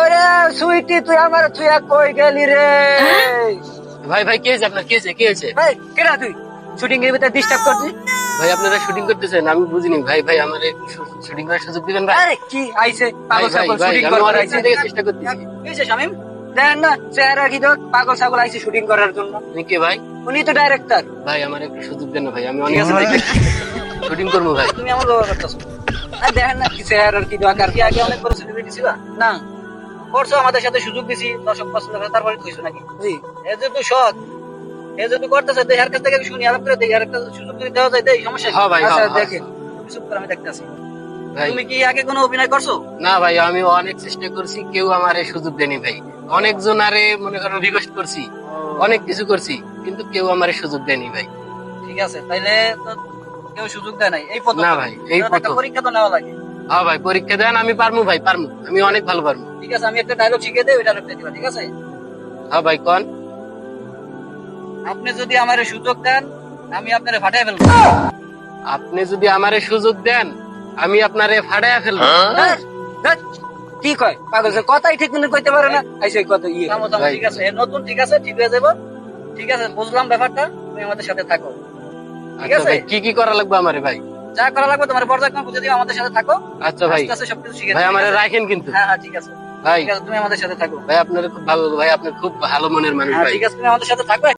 ওরে সুইটি তুই আমার তুই কই গেলি রে? ভাই ভাই কে হয়েছে আপনার? কে হয়েছে কে হয়েছে ভাই কেডা তুই? শুটিং এর ভিতরে ডিস্টার্ব করছিস? ভাই আপনারা শুটিং করতেছেন আমি বুঝিনি। ভাই ভাই আমার শুটিং করার সুযোগ দিবেন ভাই? আরে কি আইছে? পাগল ছাগল শুটিং অনেকদিন আইছে। চেষ্টা করতেছি। কিছে শামিম দেন না চেহারা কি দেখ পাগল ছাগল আইছে শুটিং করার জন্য। আপনি কে ভাই? উনি তো ডাইরেক্টর ভাই আমার একটু সুযোগ দেন ভাই আমি অনেক শুটিং করব ভাই। তুমি আমার বাবা করতেছো। দেখেন না কি চেহারার কি দরকার? কি আগে অনেক বড় সেলিব্রিটি ছিল? না। করছ আমাদের সাথে সুযোগ দিছি দর্শক পছন্দ করে তারপরে কইছো নাকি? জি। এ সৎ এ করতেছে দেহার কাছ থেকে শুনি আলাপ করে একটা সুযোগ যদি দেওয়া যায় দেই সমস্যা হ্যাঁ ভাই, আচ্ছা হ্যাঁ, হ্যাঁ। দেখেন চুপ করে আমি দেখতেছি। তুমি কি আগে কোনো অভিনয় করছ? না ভাই আমি অনেক চেষ্টা করছি কেউ আমার সুযোগ দেয়নি ভাই। অনেকজন আরে মনে করো রিকোয়েস্ট করছি অনেক কিছু করছি কিন্তু কেউ আমার সুযোগ দেয়নি ভাই। ঠিক আছে তাইলে তো কেউ সুযোগ দেয় নাই। এই প্রথম না ভাই, এই প্রথম। পরীক্ষা তো নেওয়া লাগে। হ্যাঁ ভাই পরীক্ষা দেন আমি পারমু ভাই পারমু। আমি অনেক ভালো পারমু। ঠিক আছে আমি একটা ডায়লগ শিখিয়ে দেই ওই ডায়লগটা দিবা ঠিক আছে? হ্যাঁ ভাই কন? আপনি যদি আমার সুযোগ দেন আমি আপনারে ফাটাই ফেলব। আপনি যদি আমারে সুযোগ দেন আমি আপনারে ফাড়াইয়া ফেলব। ধ্যাৎ, কি কয়? পাগল কথাই ঠিক মনে কইতে পারে না। আইসে কত ইয়ে। ঠিক আছে নতুন ঠিক আছে ঠিক হয়ে যাব। ঠিক আছে বুঝলাম ব্যাপারটা তুমি আমাদের সাথে থাকো। ঠিক আচ্ছা আছে? কি কি করা লাগবে আমারে ভাই? যা করা লাগবে তোমার পর্যায়ক্রম বুঝে দিও আমাদের সাথে থাকো আচ্ছা ভাই। আস্তে আস্তে সবকিছু শিখে ভাই আমারে রাখেন কিন্তু। হ্যাঁ হ্যাঁ ঠিক আছে। ভাই। তুমি আমাদের সাথে থাকো। ভাই আপনার খুব ভালো ভাই আপনি খুব ভালো মনের মানুষ হ্যাঁ ভাই। ঠিক আছে তুমি আমাদের সাথে থাকো।